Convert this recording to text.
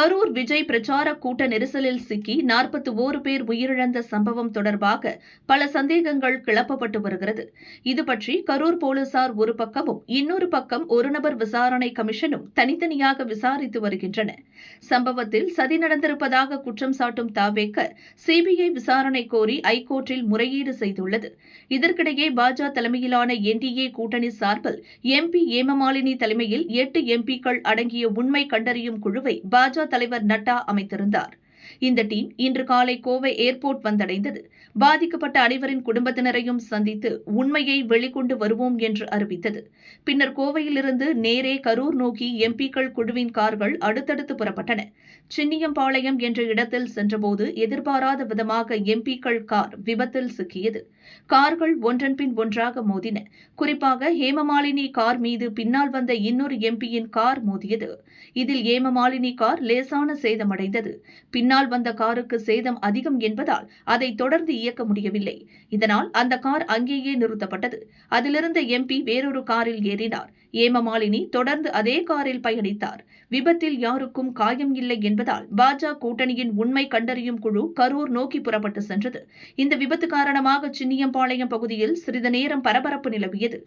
கரூர் விஜய் பிரச்சார கூட்ட நெரிசலில் சிக்கி நாற்பத்தி ஓரு பேர் உயிரிழந்த சம்பவம் தொடர்பாக பல சந்தேகங்கள் கிளப்பப்பட்டு வருகிறது. இது பற்றி கரூர் போலீசார் ஒரு பக்கமும் இன்னொரு பக்கம் ஒரு நபர் விசாரணை கமிஷனும் தனித்தனியாக விசாரித்து வருகின்றன. சம்பவத்தில் சதி நடந்திருப்பதாக குற்றம் சாட்டும் தாவேக்க சிபிஐ விசாரணை கோரி ஐகோர்ட்டில் முறையீடு செய்துள்ளது. இதற்கிடையே பாஜக தலைமையிலான என்டிஏ கூட்டணி சார்பில் எம்பி ஏமமாலினி தலைமையில் எட்டு எம்பிக்கள் அடங்கிய உண்மை கண்டறியும் குழுவை பாஜக தலைவர் நட்டா அமைத்திருந்தார் இந்த டீம் இன்று காலை கோவை ஏர்போர்ட் வந்தடைந்தது. பாதிக்கப்பட்ட அனைவரின் குடும்பத்தினரையும் சந்தித்து உண்மையை வெளிக்கொண்டு வருவோம் என்று அறிவித்தது. பின்னர் கோவையிலிருந்து நேரே கரூர் நோக்கி எம்பிக்கள் குழுவின் கார்கள் அடுத்தடுத்து புறப்பட்டன. சின்னியம்பாளையம் என்ற இடத்தில் சென்றபோது எதிர்பாராத விதமாக எம்பிக்கள் கார் விபத்தில் சிக்கியது. கார்கள் ஒன்றன் பின் ஒன்றாக மோதின. குறிப்பாக ஹேமமாலினி கார் மீது பின்னால் வந்த இன்னொரு எம்பியின் கார் மோதியது. இதில் ஹேமமாலினி கார் லேசான சேதமடைந்தது. பின்னர் பின்னால் வந்த காருக்கு சேதம் அதிகம் என்பதால் அதை தொடர்ந்து இயக்க முடியவில்லை. இதனால் அந்த கார் அங்கேயே நிறுத்தப்பட்டது. அதிலிருந்த எம்பி வேறொரு காரில் ஏறினார். ஏமமாலினி தொடர்ந்து அதே காரில் பயணித்தார். விபத்தில் யாருக்கும் காயம் இல்லை என்பதால் பாஜக கூட்டணியின் உண்மை கண்டறியும் குழு கரூர் நோக்கி புறப்பட்டு சென்றது. இந்த விபத்து காரணமாக சின்னியம்பாளையம் பகுதியில் சிறிது நேரம் பரபரப்பு நிலவியது.